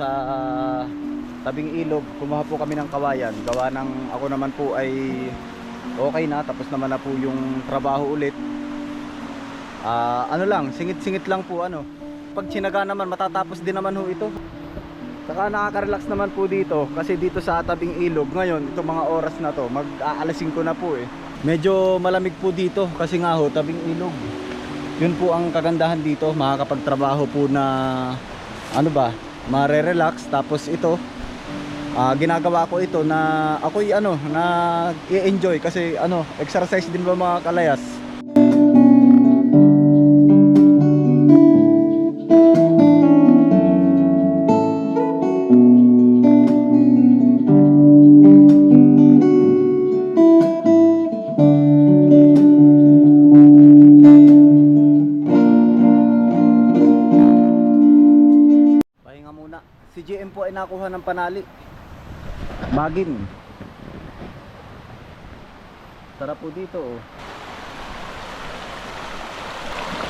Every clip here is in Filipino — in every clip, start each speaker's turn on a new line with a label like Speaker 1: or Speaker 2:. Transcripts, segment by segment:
Speaker 1: sa tabing ilog. Kumuha po kami ng kawayan. Gawa ng ako naman po ay okay na. Tapos naman na po yung trabaho ulit. Ah, ano lang, singit-singit lang po ano. Pag sinaga naman, matatapos din naman ho ito. Saka nakaka-relax naman po dito kasi dito sa tabing ilog ngayon, itong mga oras na to, mag-aalasin ko na po eh. Medyo malamig po dito kasi nga ho, tabing ilog. Yun po ang kagandahan dito, makakapagtrabaho po na ano ba, mare-relax tapos ito ah, ginagawa ko ito na ako'y ano, na i-enjoy kasi ano, exercise din ba mga kalayas. Magin. Tara po dito. oh.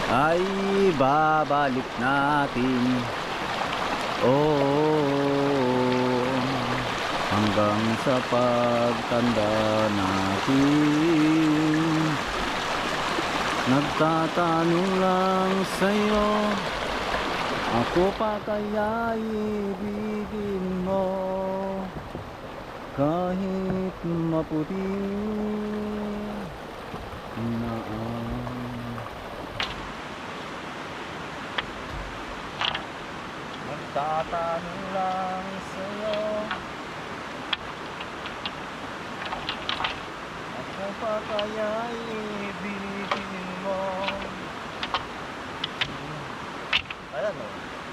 Speaker 1: Ay, babalik natin. Oh, hanggang sa pagtanda natin. Nagtatanong lang sa'yo. Ako pa kaya ibigin mo kahit maputi na Magtatanong lang sa'yo Ako pa kaya ibigin mo Ayan o.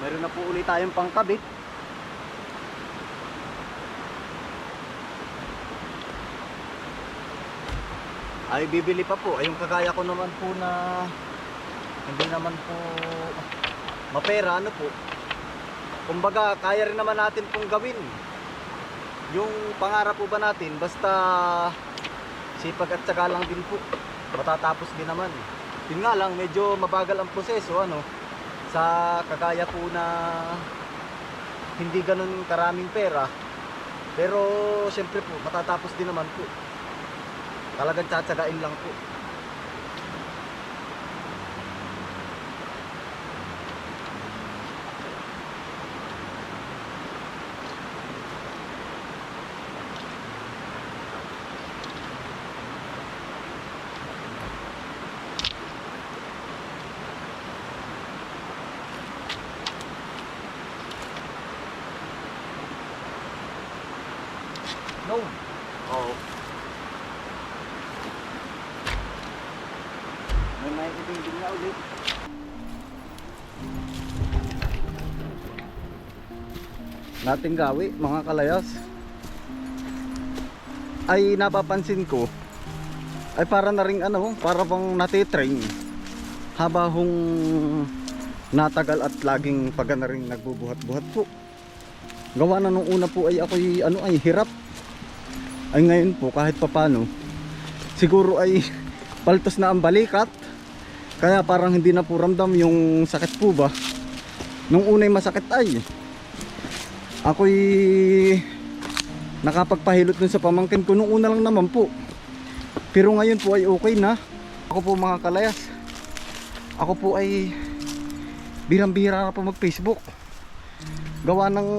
Speaker 1: Meron na po ulit tayong pangkabit. Ay bibili pa po. Ay yung kagaya ko naman po na hindi naman po mapera ano po. Kumbaga kaya rin naman natin pong gawin. Yung pangarap po ba natin basta sipag at saka lang din po. Matatapos din naman. Yun nga lang medyo mabagal ang proseso ano sa kagaya po na hindi ganun karaming pera pero syempre po matatapos din naman po talagang tsatsagain lang po. No. Oo nating gawi mga kalayas. Ay napapansin ko ay para na rin ano para bang natitrain. Haba hong natagal at laging pag na rin nagbubuhat-buhat po. Gawa na nung una po ay ako'y ano ay hirap. Ay ngayon po kahit papano siguro ay paltos na ang balikat. Kaya parang hindi na po ramdam yung sakit po ba? Nung unay masakit ay ako'y nakapagpahilot dun sa pamangkin ko. Nung una lang naman po. Pero ngayon po ay okay na. Ako po mga kalayas. Ako po ay birang-bira na po mag facebook gawa ng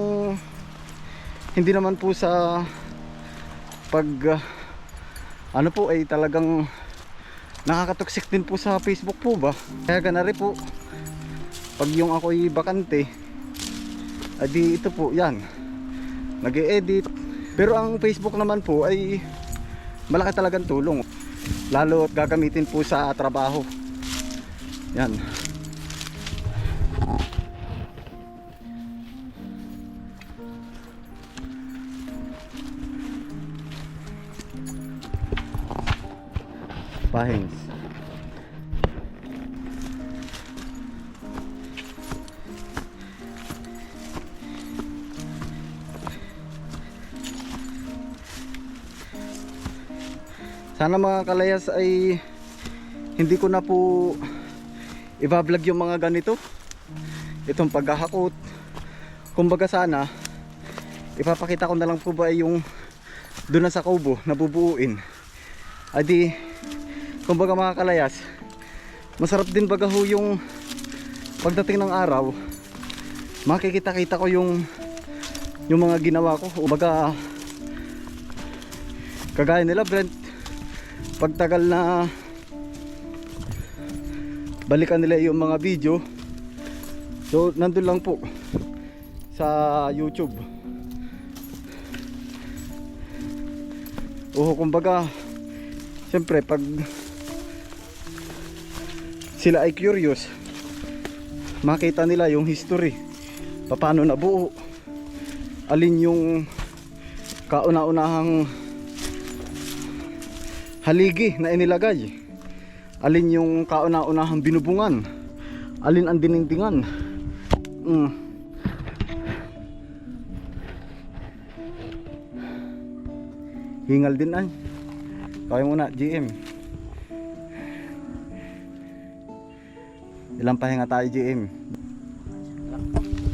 Speaker 1: hindi naman po sa pag ah, ano po ay talagang nakakatoxic din po sa Facebook po ba? Kaya ganari po pag yung ako'y bakante adi ito po yan. Nag edit pero ang Facebook naman po ay malaki talagang tulong. Lalo at gagamitin po sa trabaho. Yan Sana mga kalayas ay hindi ko na po i-vlog yung mga ganito. Itong paghahakot. Kumbaga sana, ipapakita ko na lang po ba yung doon na sa kubo na bubuuin. Adi, kumbaga mga kalayas, masarap din baga ho yung pagdating ng araw, makikita-kita ko yung yung mga ginawa ko. Kumbaga, kagaya nila Brent, pagtagal na balikan nila yung mga video, so nandun lang po sa YouTube. Oo, kumbaga, siyempre pag sila ay curious, makita nila yung history, paano nabuo, alin yung kauna-unahang haligi na inilagay, alin yung kauna-unahang binubungan, alin ang diningdingan. Mm. Hingal din ay. Kaya muna, GM. Ilang pahinga tayo, GM?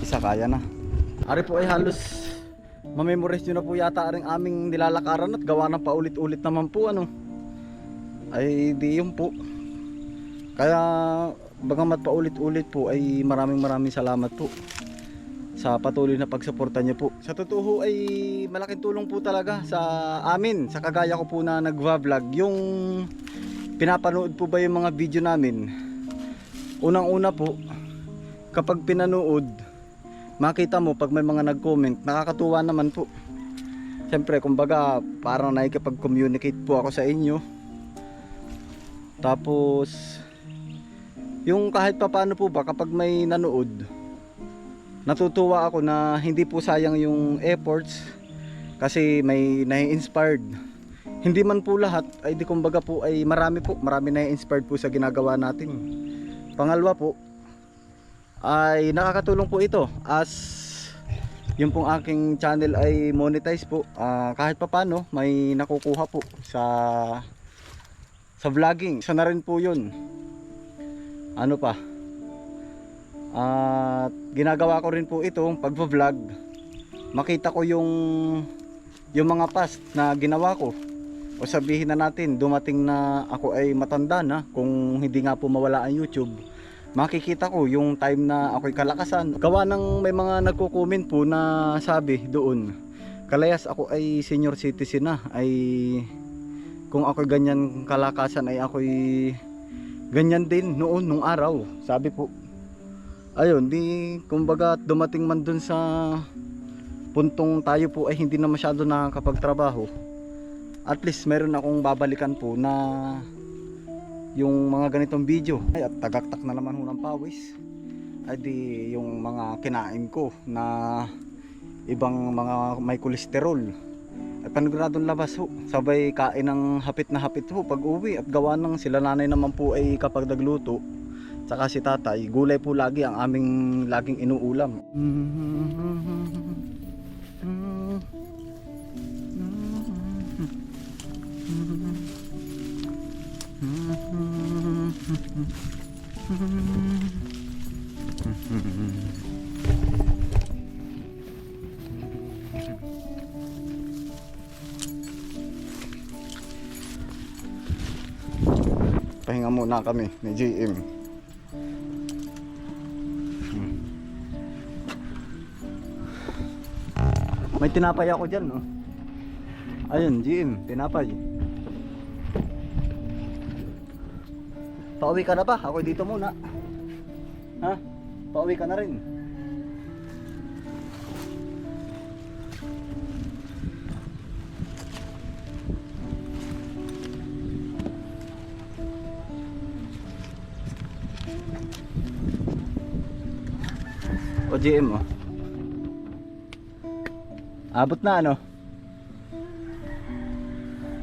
Speaker 1: Isa kaya na. Ari po ay halos mamemorize nyo na po yata aring aming nilalakaran at gawa ng paulit-ulit naman po ano. Ay di yun po. Kaya bagamat paulit-ulit po ay maraming maraming salamat po sa patuloy na pagsuporta niyo po. Sa totoo ay malaking tulong po talaga sa amin, sa kagaya ko po na nagva-vlog, yung pinapanood po ba yung mga video namin. Unang-una po, kapag pinanood, makita mo pag may mga nag-comment, nakakatuwa naman po. Siyempre, kumbaga, parang nakikipag-communicate po ako sa inyo. Tapos, yung kahit pa paano po ba, kapag may nanood, natutuwa ako na hindi po sayang yung efforts kasi may nai-inspired. Hindi man po lahat, ay di kumbaga po ay marami po, marami nai-inspired po sa ginagawa natin. Pangalawa po, ay nakakatulong po ito as yung pong aking channel ay monetize po. Ah, kahit pa paano, may nakukuha po sa sa vlogging. Isa na rin po yun. Ano pa? At ginagawa ko rin po itong pagvo-vlog. Makita ko yung yung mga past na ginawa ko. O sabihin na natin, dumating na ako ay matanda na kung hindi nga po mawala ang YouTube. Makikita ko yung time na ako'y kalakasan. Gawa ng may mga nagko-comment po na sabi doon. Kalayas ako ay senior citizen na ay kung ako ganyan kalakasan ay ako'y ganyan din noon nung araw. Sabi po ayun, di kumbaga dumating man dun sa puntong tayo po ay hindi na masyado nakakapagtrabaho. At least meron akong babalikan po na yung mga ganitong video. Ay, at tagaktak na naman ho ng pawis. Ay di yung mga kinain ko na ibang mga may kolesterol. Ay paniguradong labas ho. Sabay kain ng hapit na hapit ho pag uwi. At gawa ng sila nanay naman po ay kapag nagluto Tsaka si tatay, gulay po lagi ang aming laging inuulam. Pahinga muna kami ni JM. May tinapay ako dyan, no? Ayun, GM, tinapay. Pauwi ka na ba? Ako dito muna. Ha? Pauwi ka na rin. GM, oh. Abot na ano?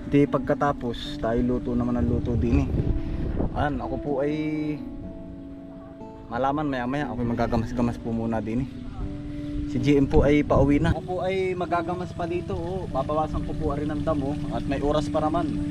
Speaker 1: Di pagkatapos, tayo luto naman ang luto din eh. Ayan, ako po ay malaman maya maya ako magagamas-gamas po muna din eh. Si GM po ay pauwi na. Ako po ay magagamas pa dito. Oh. Babawasan ko po rin ang damo at may oras pa naman.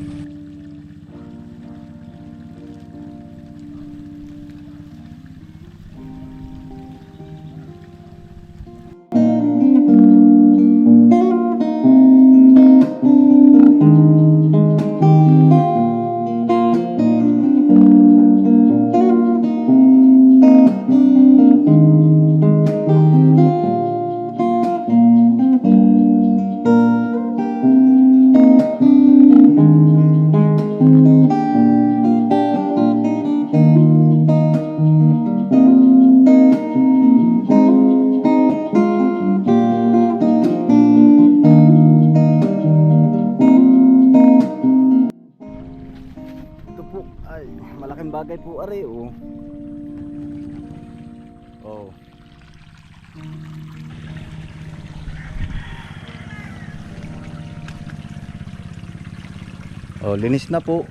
Speaker 1: Po are oh. Oh. Oh, linis na po.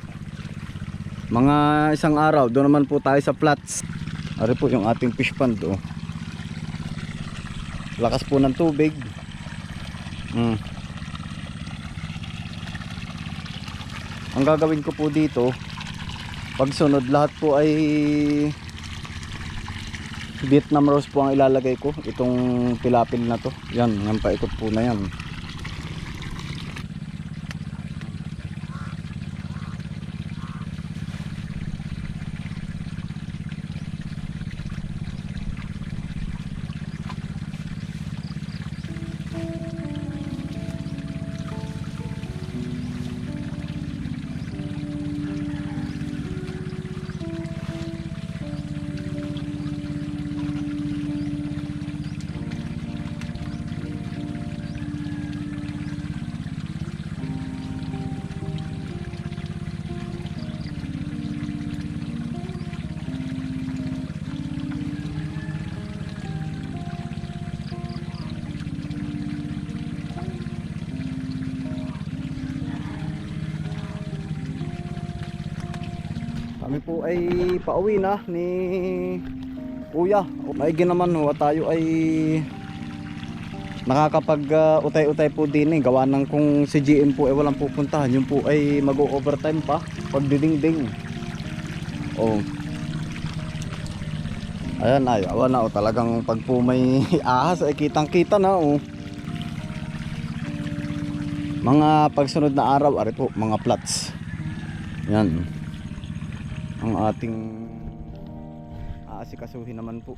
Speaker 1: Mga isang araw, doon naman po tayo sa flats. Ari po yung ating fish pond oh. Lakas po ng tubig. Mm. Ang gagawin ko po dito, pag sunod lahat po ay Vietnam rose po ang ilalagay ko. Itong pilapil na to. Yan, ang paikot po na yan. Ay pauwi na ni Kuya. Maigi naman ho, tayo ay nakakapag uh, utay-utay po din eh. Gawa ng kung si GM po ay walang pupuntahan, yun po ay mag-overtime pa pag diding-ding. Oh. Ayan ay, awa na oh, talagang pag po may ahas ay kitang-kita na oh. Mga pagsunod na araw, ari po, mga plots. Yan ang ating aasikasuhin naman po